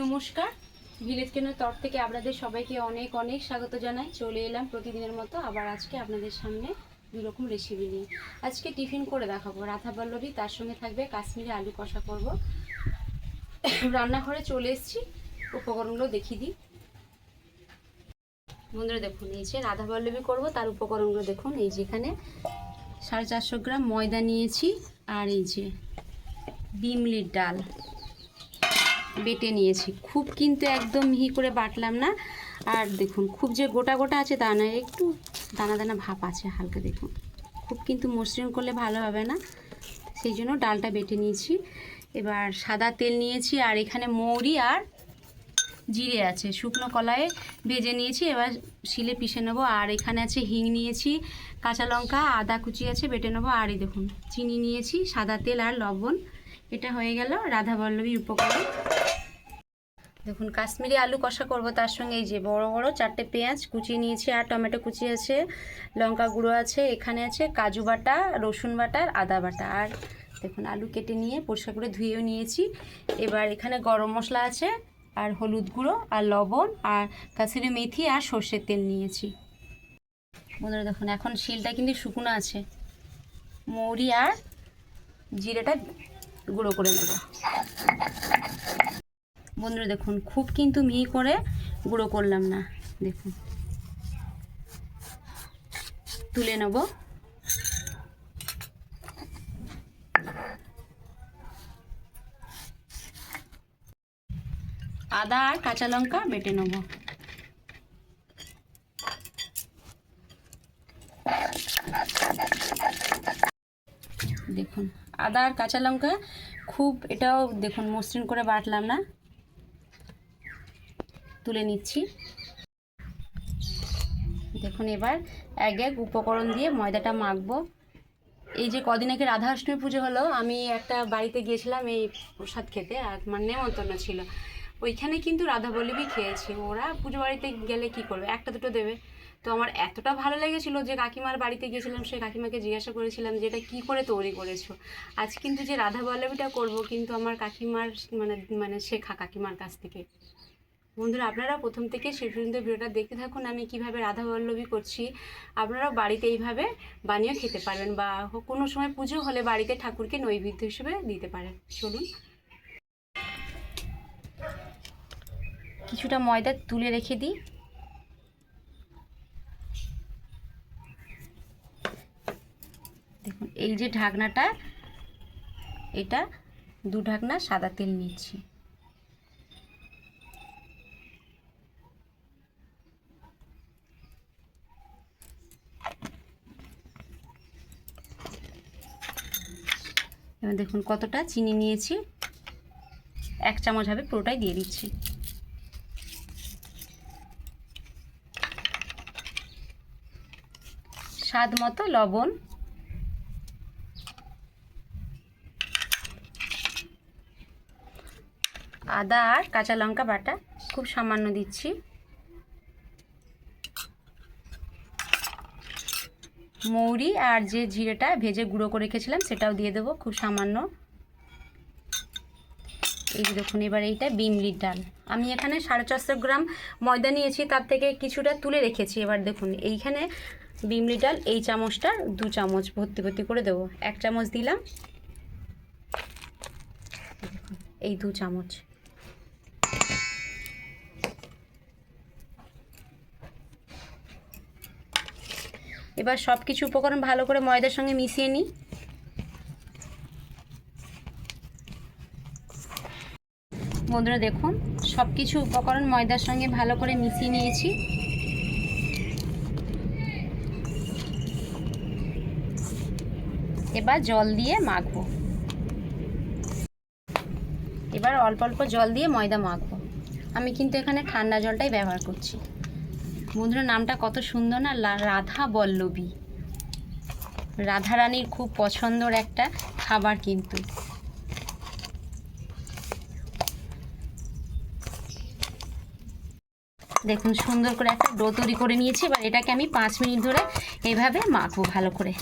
নমস্কার। ভিলেজ কেনার তরফ থেকে আপনাদের সবাইকে অনেক অনেক স্বাগত জানাই। চলে এলাম প্রতিদিনের মতো আবার আজকে আপনাদের সামনে দুই রকম রেসিপি নিয়ে। আজকে টিফিন করে দেখাবো। রাধা পল্লবী তার সঙ্গে থাকবে কাশ্মীরি আলু কষা করব। রান্নাঘরে চলে এসেছি। উপকরণগুলো দেখিয়ে দিই। বন্ধুরা দেখুন, এই যে রাধা পল্লবী করব, তার উপকরণগুলো দেখুন। এই যে এখানে সাড়ে চারশো গ্রাম ময়দা নিয়েছি। আর এই যে বিমলির ডাল। বেটে নিয়েছি। খুব কিন্তু একদম মিহি করে বাটলাম না। আর দেখুন, খুব যে গোটা গোটা আছে তা নয়, একটু দানা দানা ভাপ আছে হালকা দেখুন। খুব কিন্তু মসৃণ করলে ভালো হবে না। সেই জন্য ডালটা বেটে নিয়েছি। এবার সাদা তেল নিয়েছি আর এখানে মৌরি আর জিরে আছে। শুকনো কলায় ভেজে নিয়েছি, এবার শিলে পিষে নেব। আর এখানে আছে হিং নিয়েছি, কাঁচা লঙ্কা, আদা কুচি আছে, বেটে নেব। আর এই দেখুন, চিনি নিয়েছি, সাদা তেল আর লবণ। এটা হয়ে গেল রাধা বল্লভীর উপকরণ। দেখুন, কাশ্মীরি আলু কষা করব তার সঙ্গে এই যে বড় বড় চারটে পেঁয়াজ কুচিয়ে নিয়েছি, আর টমেটো কুচি আছে, লঙ্কা গুঁড়ো আছে, এখানে আছে কাজু বাটা, রসুন বাটা, আর আদা বাটা। আর দেখুন, আলু কেটে নিয়ে পরিষ্কার করে ধুয়েও নিয়েছি। এবার এখানে গরম মশলা আছে, আর হলুদ গুঁড়ো, আর লবণ, আর কাসুরি মেথি, আর সর্ষের তেল নিয়েছি। বন্ধুরা, দেখুন, এখন শিলটা কিন্তু শুকনো আছে। মৌরি আর জিরেটা গুঁড়ো করে নেব। বন্ধুরা দেখুন, খুব কিন্তু মিহি করে গুঁড়ো করলাম না, দেখুন। তুলে নেব। আদা আর কাঁচা লঙ্কা বেটে নেব। দেখুন, আদা আর কাঁচা লঙ্কা খুব এটাও দেখুন, মসৃণ করে বাটলাম না। তুলে নিচ্ছি। দেখুন এবার এক এক উপকরণ দিয়ে ময়দাটা মাখবো। এই যে কদিন আগে রাধা অষ্টমী পুজো হলো, আমি একটা বাড়িতে গিয়েছিলাম এই প্রসাদ খেতে, আর মানে নেমন্তন্ন ছিল। ওইখানে কিন্তু রাধা বল্লভী খেয়েছি। ওরা পুজো বাড়িতে গেলে কি করবে? একটা দুটো দেবে। তো আমার এতটা ভালো লেগেছিল যে কাকিমার বাড়িতে গিয়েছিলাম, সেই কাকিমাকে জিজ্ঞাসা করেছিলাম যে এটা কী করে তৈরি করেছ? আজ কিন্তু যে রাধা বল্লভীটা করব কিন্তু আমার কাকিমার মানে মানে শেখা কাকিমার কাছ থেকে। বন্ধুরা, আপনারা প্রথম থেকে শেষ পর্যন্ত ভিডিওটা দেখতে থাকুন, আমি কীভাবে রাধা বল্লভী করছি। আপনারাও বাড়িতে এইভাবে বানিয়ে খেতে পারবেন বা কোনো সময় পুজো হলে বাড়িতে ঠাকুরকে নৈবেদ্য হিসেবে দিতে পারেন। চলুন। কিছুটা ময়দা তুলে রেখে দিই। দেখুন, এই যে ঢাকনাটা, এটা দু ঢাকনা সাদা তেল নিচ্ছি। এবার দেখুন কতটা চিনি নিয়েছি, এক চামচ হবে পুরোটাই দিয়ে দিচ্ছি। স্বাদ মতো লবণ আদা আর কাঁচা লঙ্কা বাটা খুব সামান্য দিচ্ছি। মৌরি আর যে জিরেটা ভেজে গুঁড়ো করে রেখেছিলাম সেটাও দিয়ে দেবো খুব সামান্য। এই যে দেখুন, এবার এইটা বিমলির ডাল। আমি এখানে সাড়ে চারশো গ্রাম ময়দা নিয়েছি, তার থেকে কিছুটা তুলে রেখেছি। এবার দেখুন, এইখানে বিমলি ডাল এই চামচটা দু চামচ ভর্তি ভর্তি করে দেবো। এক চামচ দিলাম। এই দু চামচ। এবার সব কিছু উপকরণ ভালো করে ময়দার সঙ্গে মিশিয়ে নিই। বন্ধুরা দেখুন সব কিছু উপকরণ ময়দার সঙ্গে ভালো করে মিশিয়ে নিয়েছি। এবার জল দিয়ে মাখবো। এবার অল্প অল্প জল দিয়ে ময়দা মাখবো। আমি কিন্তু এখানে ঠান্ডা জলটাই ব্যবহার করছি। বন্ধুরা নামটা কত সুন্দর না? রাধা বল্লভী। রাধারানীর খুব পছন্দর একটা খাবার কিন্তু। দেখুন, সুন্দর করে একটা ডো তৈরি করে নিয়েছি, এবার এটাকে আমি পাঁচ মিনিট ধরে এভাবে মাখবো ভালো করে।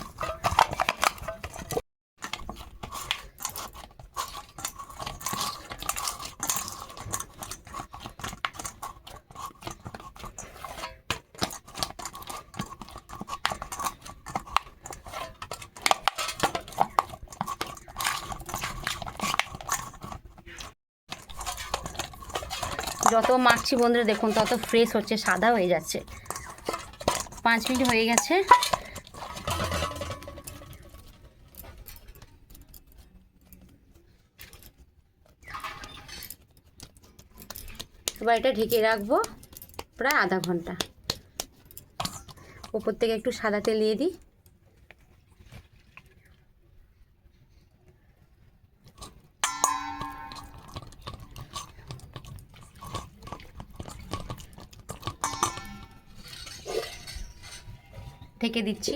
যত মাখছি বন্ধুরা, দেখুন, তত ফ্রেশ হচ্ছে, সাদা হয়ে যাচ্ছে। পাঁচ মিনিট হয়ে গেছে। এবার এটা ঢেকে রাখব প্রায় আধা ঘণ্টা। ওপর থেকে একটু সাদা তেল দিয়ে দিই। ঢেকে দিচ্ছি।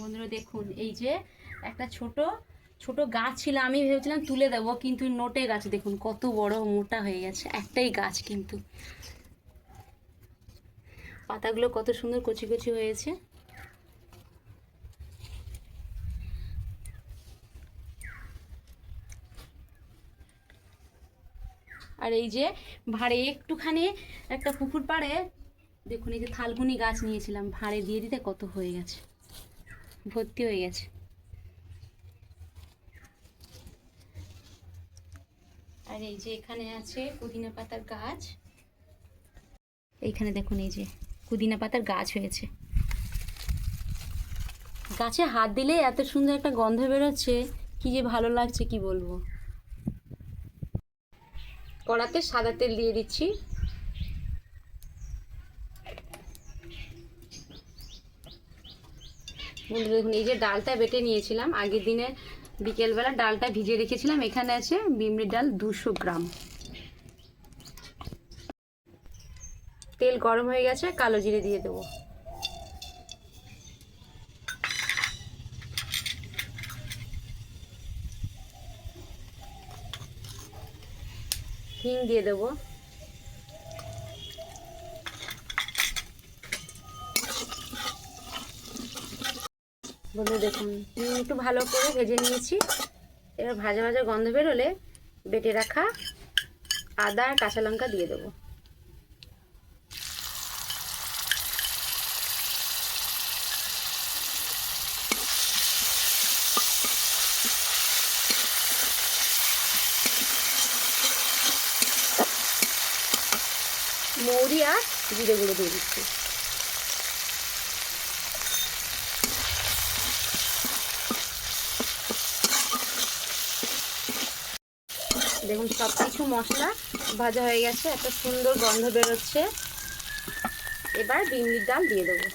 বন্ধুরা দেখুন, এই যে একটা ছোট ছোট গাছ ছিল, আমি ভেবেছিলাম তুলে দেবো, কিন্তু নোটে গাছ, দেখুন কত বড়, মোটা হয়ে গেছে, একটাই গাছ কিন্তু। পাতাগুলো কত সুন্দর কচি কচি হয়েছে। আর এই যে ভাড়ে, একটুখানি একটা পুকুর পাড়ে, দেখুন এই যে থালকুনি গাছ নিয়েছিলাম, ভাড়ে দিয়ে দিতে কত হয়ে গেছে। ভর্তি হয়ে গেছে। আর এই যে এখানে আছে পুদিনা পাতার গাছ। এইখানে দেখুন এই যে পুদিনা পাতার গাছ হয়েছে। গাছে হাত দিলে এত সুন্দর একটা গন্ধ বেরোচ্ছে, কি যে ভালো লাগছে কি বলব? কড়াতে সাদা তেল দিয়ে দিচ্ছি। বন্ধুরা, দেখুন, এই যে ডালটা বেটে নিয়েছিলাম, আগের দিনে বিকেলবেলা ডালটা ভিজিয়ে রেখেছিলাম, এখানে আছে বিমড়ির ডাল দুশো গ্রাম। তেল গরম হয়ে গেছে, কালো জিরে দিয়ে দেবো। হিং দিয়ে দেবো। বন্ধু দেখুন একটু ভালো করে ভেজে নিয়েছি। এবার ভাজা ভাজা গন্ধ বেরোলে বেটে রাখা আদা আর কাঁচা লঙ্কা দিয়ে দেবো। মৌরি আর জিরে গুঁড়ো দিয়ে দিচ্ছি দেখুন সব কিছু মশলা ভাজা হয়ে গেছে, একটা সুন্দর গন্ধ বেরোচ্ছে। এবার বিমলির ডাল দিয়ে দেবো।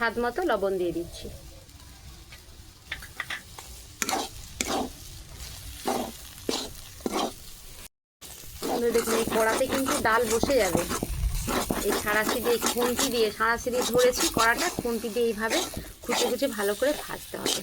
স্বাদ মতো লবণ দিয়ে দিচ্ছি। দেখুন, এই কড়াতে কিন্তু ডাল বসে যাবে। এই সাঁড়াশি দিয়ে খুন্তি দিয়ে সাঁড়াশি দিয়ে ধরেছি কড়াটা, খুন্তি দিয়ে এইভাবে খুঁচে খুঁচে ভালো করে ভাজতে হবে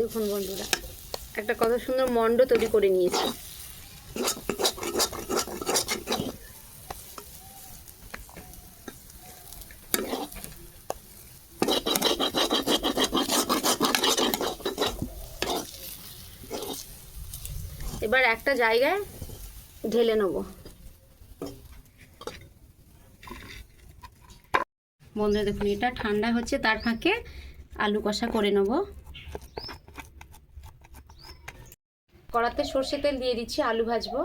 দেখুন বন্ধুরা একটা কত সুন্দর মণ্ড তৈরি করে নিয়েছি। এবার একটা জায়গায় ঢেলে নেব। বন্ধুরা দেখুন, এটা ঠান্ডা হচ্ছে, তার ফাঁকে আলু কষা করে নেব। কড়াতে সর্ষে তেল দিয়ে দিচ্ছি, আলু ভাজবো।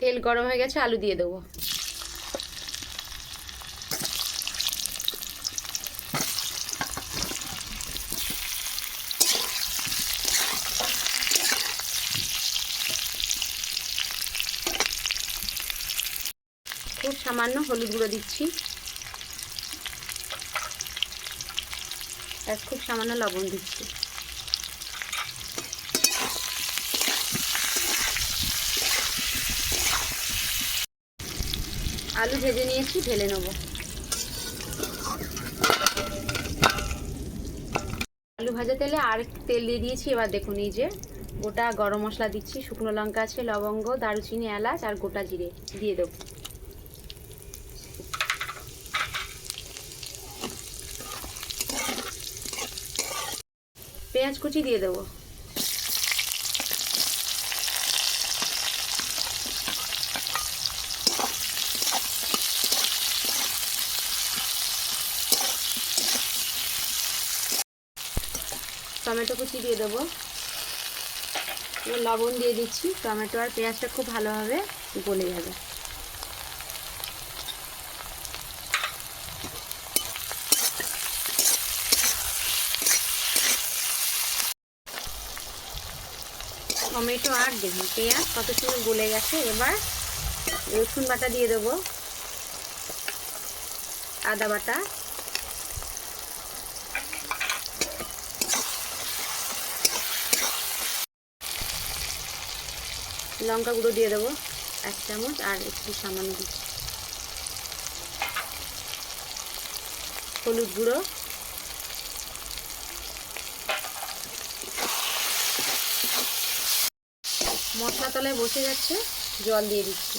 তেল গরম হয়ে গেছে, আলু দিয়ে দেবো। খুব সামান্য হলুদ গুঁড়ো দিচ্ছি। আর খুব সামান্য লবণ দিচ্ছি। আলু ভেজে নিয়েছি, ঢেলে নেব। আলু ভাজা তেলে আর তেল দিয়ে দিয়েছি, এবার দেখুন এই যে গোটা গরম মশলা দিচ্ছি। শুকনো লঙ্কা আছে, লবঙ্গ, দারুচিনি, এলাচ আর গোটা জিরে দিয়ে দেবো। পেঁয়াজ কুচি দিয়ে দেবো। টমেটো কুচি দিয়ে দেবো। লবণ দিয়ে দিচ্ছি। টমেটো আর পেঁয়াজটা খুব ভালোভাবে গলে যাবে। টমেটো আর দেখুন পেঁয়াজ কত সুন্দর গলে গেছে, এবার রসুন বাটা দিয়ে দেবো, আদা বাটা। লঙ্কা গুঁড়ো দিয়ে দেবো, এক চামচ, আর একটু সামান্য হলুদ গুঁড়ো মশলা তলায় বসে যাচ্ছে জল দিয়ে দিচ্ছি।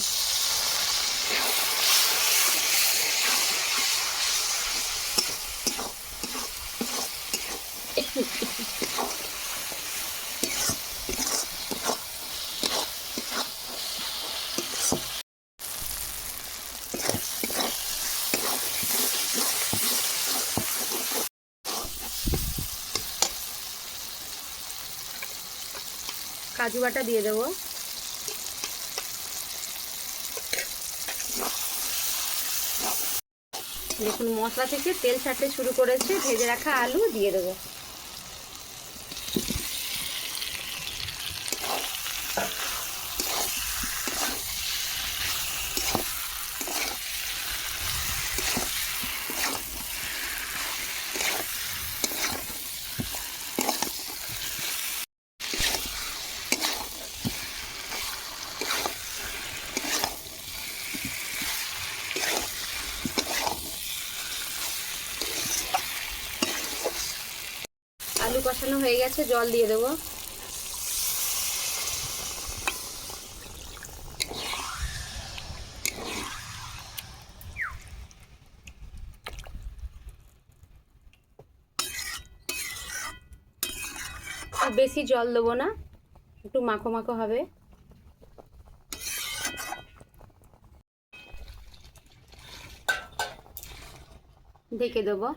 কাজু বাটা দিয়ে দেবো। দেখুন মশলা থেকে তেল ছাড়তে শুরু করেছে ভেজে রাখা আলু দিয়ে দেবো আলু কষানো হয়ে গেছে, জল দিয়ে দেবো। বেশি জল দেবো না, একটু মাখো মাখো হবে। ঢেকে দেবো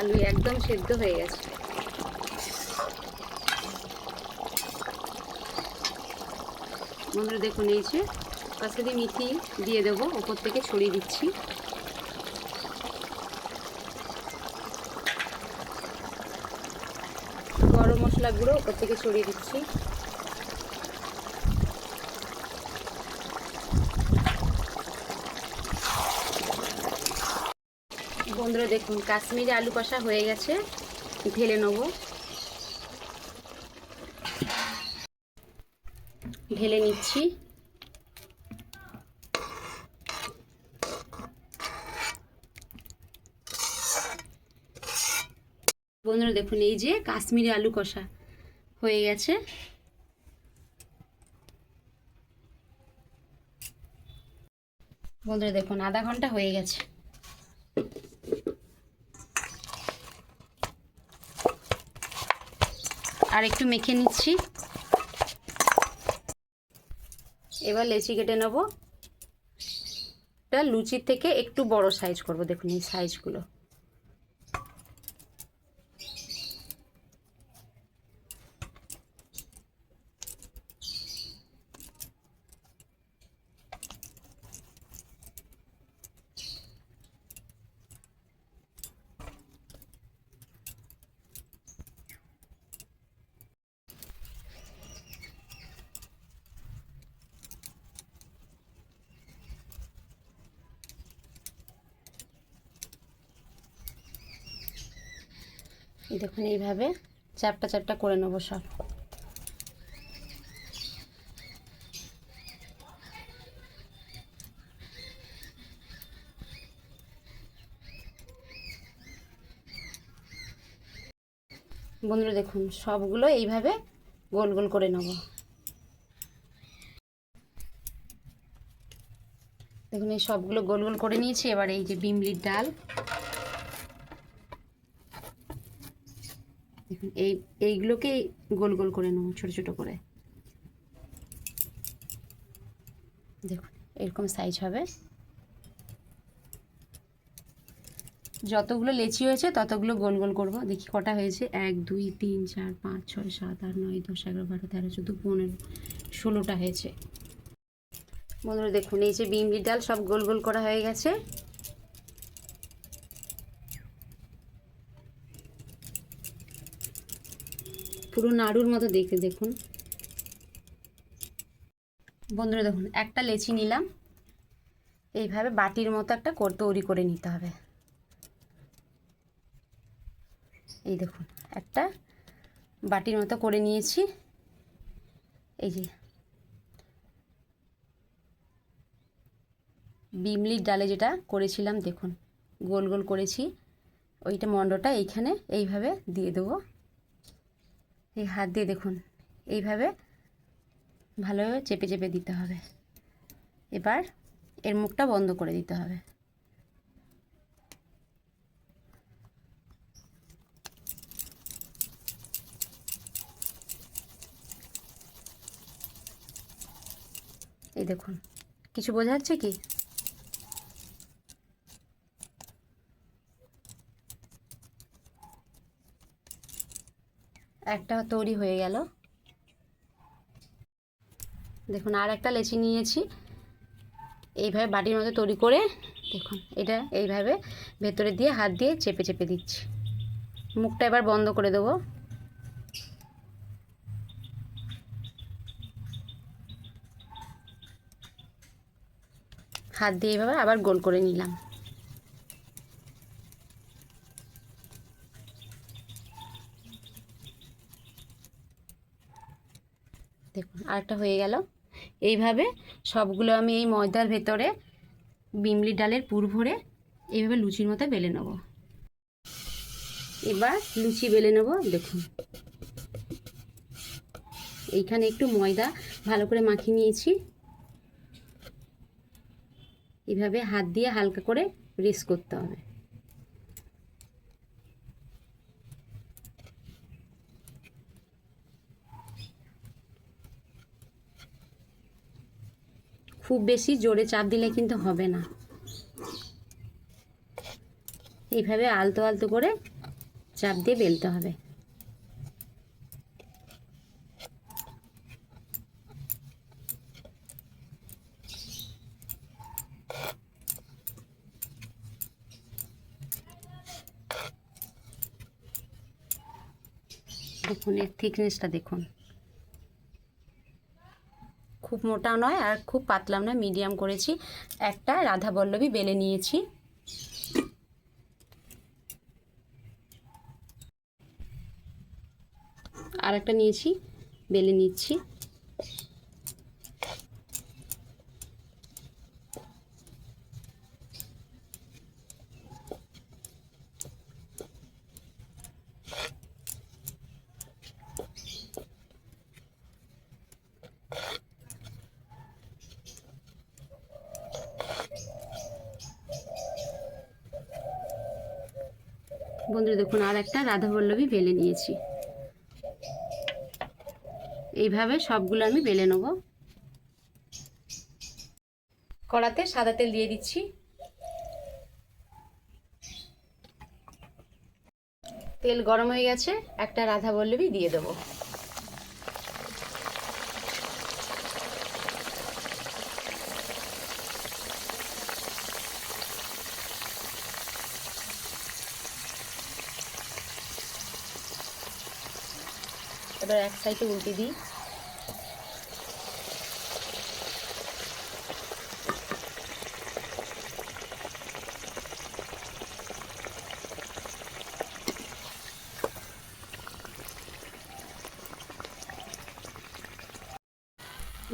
আলু একদম সেদ্ধ হয়ে গেছে। বন্ধুরা দেখুন, এই যে কাসুরি মিথি দিয়ে দেবো, ওপর থেকে ছড়িয়ে দিচ্ছি। গরম মশলা গুঁড়ো ওপর থেকে ছড়িয়ে দিচ্ছি বন্ধুরা দেখুন কাশ্মীরি আলু কষা হয়ে গেছে। ঢেলে নেব। ঢেলে নিচ্ছি। বন্ধুরা, দেখুন, এই যে কাশ্মীরি আলু কষা হয়ে গেছে। বন্ধুরা, দেখুন, আধা ঘণ্টা হয়ে গেছে। আর একটু মেখে নিচ্ছি। এবার লেচি কেটে নেব। এটা লুচির থেকে একটু বড় সাইজ করব, দেখুন এই সাইজগুলো দেখুন, এইভাবে চ্যাপটা চ্যাপটা করে নেব সব। বন্ধুরা দেখুন, সবগুলো এইভাবে গোল গোল করে নেব। দেখুন, এই সবগুলো গোল গোল করে নিয়েছি। এবার এই যে বিমলির ডাল এই, এইগুলোকে গোল গোল করে নেব, ছোটো ছোটো করে। দেখুন, এরকম সাইজ হবে। যতগুলো লেচি হয়েছে, ততগুলো গোল গোল করব। দেখি কটা হয়েছে। এক, দুই, তিন, চার, পাঁচ, ছয়, সাত, আট, নয়, দশ, এগারো, বারো, তেরো, চোদ্দ, পনেরো, ষোলোটা হয়েছে। বন্ধুরা, দেখুন, এই যে বিমলির ডাল সব গোল গোল করা হয়ে গেছে। পুরো নাড়ুর মতো দেখতে দেখুন। বন্ধুরা দেখুন, একটা লেচি নিলাম। এইভাবে বাটির মতো একটা তৈরি করে নিতে হবে। এই দেখুন, একটা বাটির মতো করে নিয়েছি। এই যে, বিমলির ডালে যেটা করেছিলাম, দেখুন, গোল গোল করেছি। ওইটা মণ্ডটা এইখানে এইভাবে দিয়ে দেবো। এই হাত দিয়ে দেখুন। এইভাবে ভালোভাবে চেপে চেপে দিতে হবে। এবার এর মুখটা বন্ধ করে দিতে হবে। এই দেখুন, কিছু বোঝাচ্ছে কি? একটা তৈরি হয়ে গেল। দেখুন, আর একটা লেচি নিয়েছি। এইভাবে বাটির মতো তৈরি করে, দেখুন, এটা এইভাবে ভেতরে দিয়ে হাত দিয়ে চেপে চেপে দিচ্ছি। মুখটা এবার বন্ধ করে দেবো। হাত দিয়ে এইভাবে আবার গোল করে নিলাম দেখুন আরেকটা হয়ে গেল। এইভাবে সবগুলো আমি এই ময়দার ভেতরে বিমলি ডালের পুর ভরে এইভাবে লুচির মতো বেলে নেব। এবার লুচি বেলে নেব, দেখুন। এইখানে একটু ময়দা ভালো করে মাখিয়ে নিয়েছি। এভাবে হাত দিয়ে হালকা করে রেস করতে হবে। খুব বেশি জোরে চাপ দিলে কিন্তু হবে না। এইভাবে আলতো আলতো করে চাপ দিয়ে বেলতে হবে। দেখুন, এর থিকনেসটা দেখুন। খুব মোটা নয় আর খুব পাতলাম না মিডিয়াম করেছি। একটা রাধা বল্লভী বেলে নিয়েছি। আর একটা নিয়েছি, বেলে নিচ্ছি বন্ধুরা দেখুন আর একটা রাধা বেলে নিয়েছি। এইভাবে সবগুলো আমি বেলে নেব। কড়াতে সাদা তেল দিয়ে দিচ্ছি। তেল গরম হয়ে গেছে, একটা রাধা দিয়ে দেবো। এবার এক সাইডে উল্টে দিই।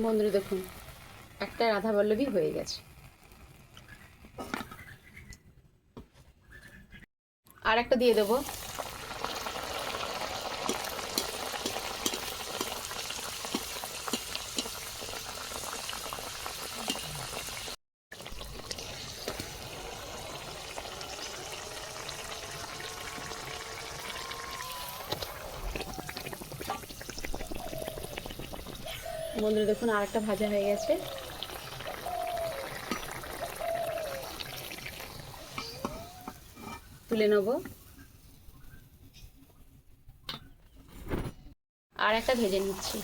বন্ধুরা, দেখুন, একটা রাধা বল্লভী হয়ে গেছে। আর একটা দিয়ে দেবো। বন্ধুরা দেখুন আরেকটা ভাজা হয়ে গেছে। তুলে নেব। আর একটা ভেজে নিচ্ছি।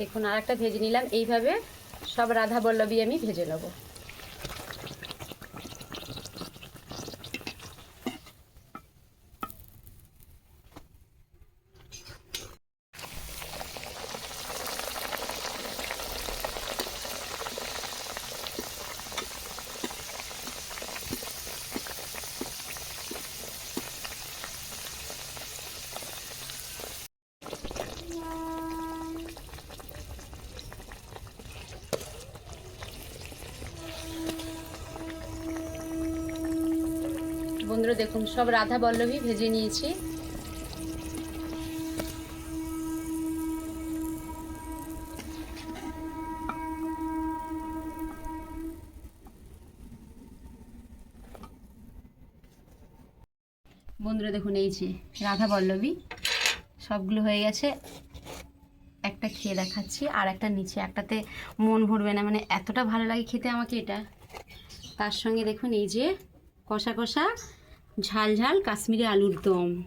দেখুন আর একটা ভেজে নিলাম। এইভাবে সব রাধা বল্লবী আমি ভেজে নেব বন্ধুরা দেখুন সব রাধা বল্লভী ভেজে নিয়েছি। বন্ধুরা, দেখুন, এই যে রাধা বল্লভী সবগুলো হয়ে গেছে। একটা খেয়ে দেখাচ্ছি, আর একটা নিচে। একটাতে মন ভরবে না মানে এতটা ভালো লাগে খেতে আমাকে এটা। তার সঙ্গে দেখুন, এই যে কষা কষা ঝাল ঝাল কাশ্মীরি আলুর দম।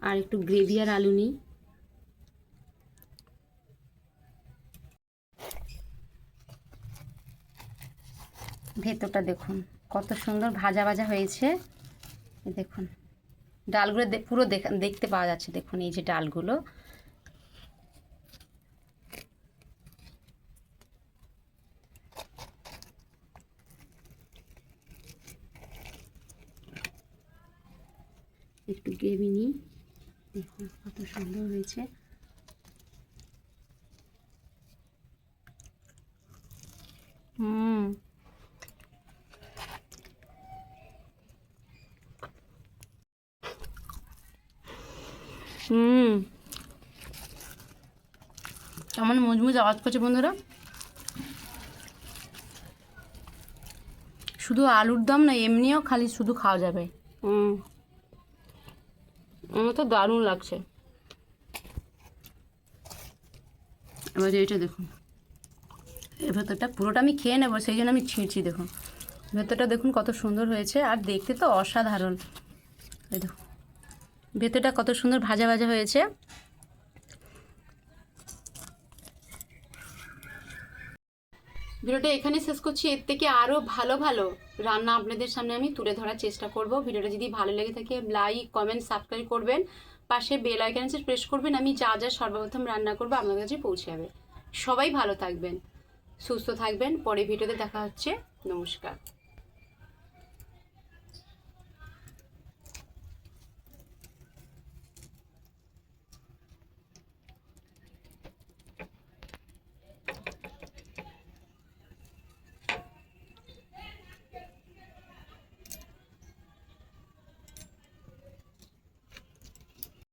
আর একটু গ্রেভি আর আলু নিই। ভেতরটা দেখুন, কত সুন্দর ভাজা ভাজা হয়েছে। দেখুন, ডালগুলো পুরো দেখা- দেখতে পাওয়া যাচ্ছে, দেখুন এই যে ডালগুলো। একটু গ্রেভি নিই। দেখুন কত সুন্দর হয়েছে। হুম। হুম। কেমন মুজমুজ আওয়াজ করছে বন্ধুরা। শুধু আলুর দম না, এমনিও খালি শুধু খাওয়া যাবে। হুম। আমার তো দারুণ লাগছে। এবার এইটা দেখুন। এর ভেতরটা পুরোটা আমি খেয়ে নেব, সেই জন্য আমি ছিঁড়ছি, দেখুন। ভেতরটা দেখুন কত সুন্দর হয়েছে, আর দেখতে তো অসাধারণ। দেখুন, ভেতরটা কত সুন্দর ভাজা ভাজা হয়েছে। ভিডিওটা এখানে শেষ করছি। এর থেকে আরও ভালো ভালো রান্না আপনাদের সামনে আমি তুলে ধরার চেষ্টা করব। ভিডিওটা যদি ভালো লেগে থাকে লাইক কমেন্ট সাবস্ক্রাইব করবেন। পাশে বেল আইকন আছে প্রেস করবেন। আমি যা যা সর্বপ্রথম রান্না করব আপনার কাছে পৌঁছে যাবে। সবাই ভালো থাকবেন, সুস্থ থাকবেন। পরে ভিডিওতে দেখা হচ্ছে। নমস্কার।